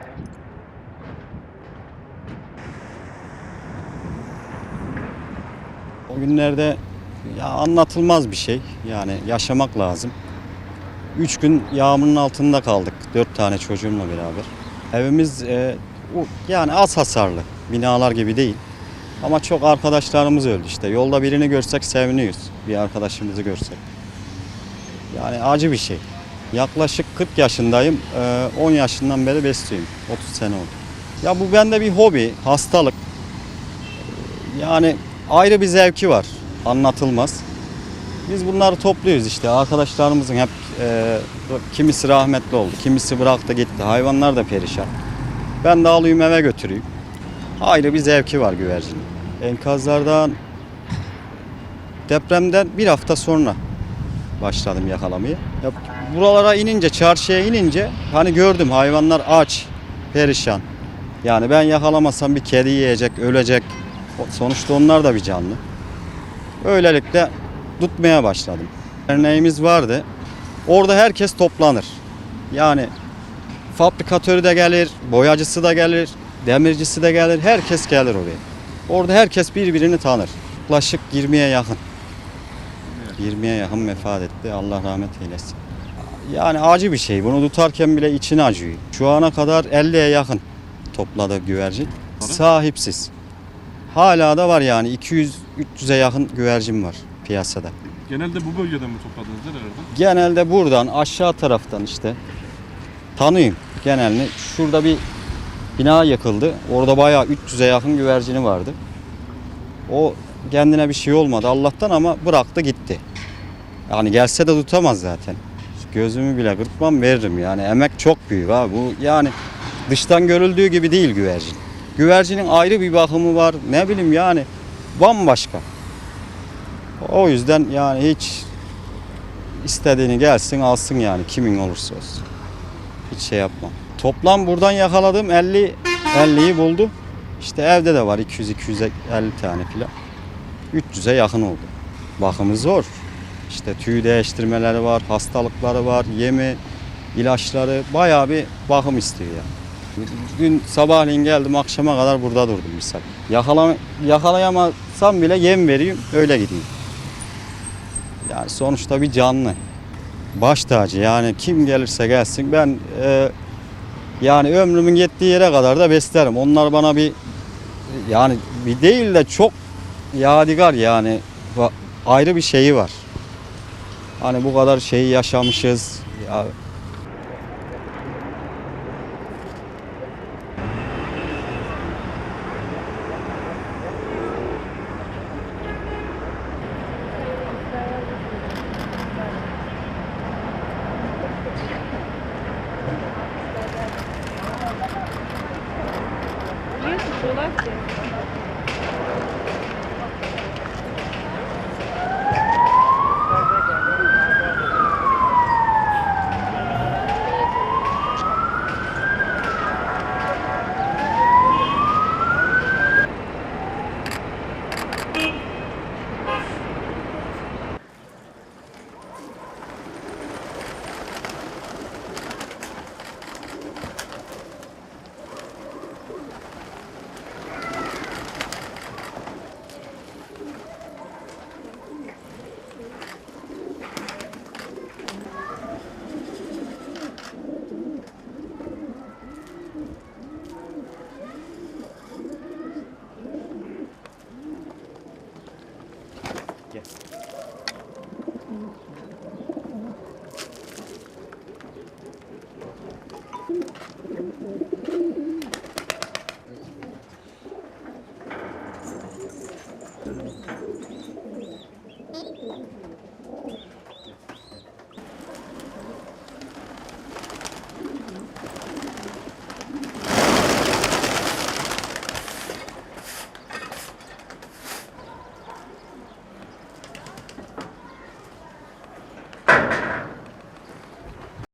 O günlerde ya anlatılmaz bir şey. Yani yaşamak lazım. Üç gün yağmurun altında kaldık. Dört tane çocuğumla beraber. Evimiz e, yani az hasarlı. Binalar gibi değil. Ama çok arkadaşlarımız öldü işte. Yolda birini görsek seviniyoruz. Bir arkadaşımızı görsek. Yani acı bir şey. Yaklaşık 40 yaşındayım. E, 10 yaşından beri besliyorum. 30 sene oldu. Ya bu bende bir hobi, hastalık. Yani ayrı bir zevki var. Anlatılmaz. Biz bunları topluyoruz işte. Arkadaşlarımızın hep e, kimisi rahmetli oldu, kimisi bıraktı gitti. Hayvanlar da perişan. Ben de alayım eve götüreyim. Ayrı bir zevki var güvercinin. Enkazlardan depremden bir hafta sonra başladım yakalamaya. Ya, buralara inince, çarşıya inince hani gördüm hayvanlar aç, perişan. Yani ben yakalamasam bir kedi yiyecek, ölecek. Sonuçta onlar da bir canlı. Öylelikle tutmaya başladım. Derneğimiz vardı. Orada herkes toplanır. Yani fabrikatörü de gelir, boyacısı da gelir, demircisi de gelir. Herkes gelir oraya. Orada herkes birbirini tanır. Yaklaşık 20'ye yakın. 20'ye yakın vefat etti. Allah rahmet eylesin. Yani acı bir şey. Bunu tutarken bile için acıyor. Şu ana kadar 50'ye yakın topladı güvercin. Sahipsiz. Hala da var yani 200-300'e yakın güvercin var piyasada. Genelde bu bölgeden mi topladınız nerelerden? Genelde buradan aşağı taraftan işte tanıyım genelini. Şurada bir bina yakıldı. Orada bayağı 300'e yakın güvercini vardı. O kendine bir şey olmadı Allah'tan ama bıraktı gitti. Yani gelse de tutamaz zaten. Gözümü bile kırpmam veririm yani emek çok büyük abi. Bu yani dıştan görüldüğü gibi değil güvercin. Güvercinin ayrı bir bakımı var. Ne bileyim yani bambaşka. O yüzden yani hiç istediğini gelsin alsın yani kimin olursa olsun. Hiç şey yapmam. Toplam buradan yakaladım 50 50'yi buldu. İşte evde de var 200 250 tane filan. 300'e yakın oldu. Bakımı zor. İşte tüy değiştirmeleri var, hastalıkları var, yemi, ilaçları bayağı bir bakım istiyor yani. Dün sabahleyin geldim akşama kadar burada durdum misal. Yakala, yakalayamazsam bile yem vereyim öyle gideyim. Yani sonuçta bir canlı. Baş tacı yani kim gelirse gelsin ben e, yani ömrümün yettiği yere kadar da beslerim. Onlar bana bir yani bir değil de çok yadigar yani ayrı bir şeyi var. Hani bu kadar şeyi yaşamışız. Ya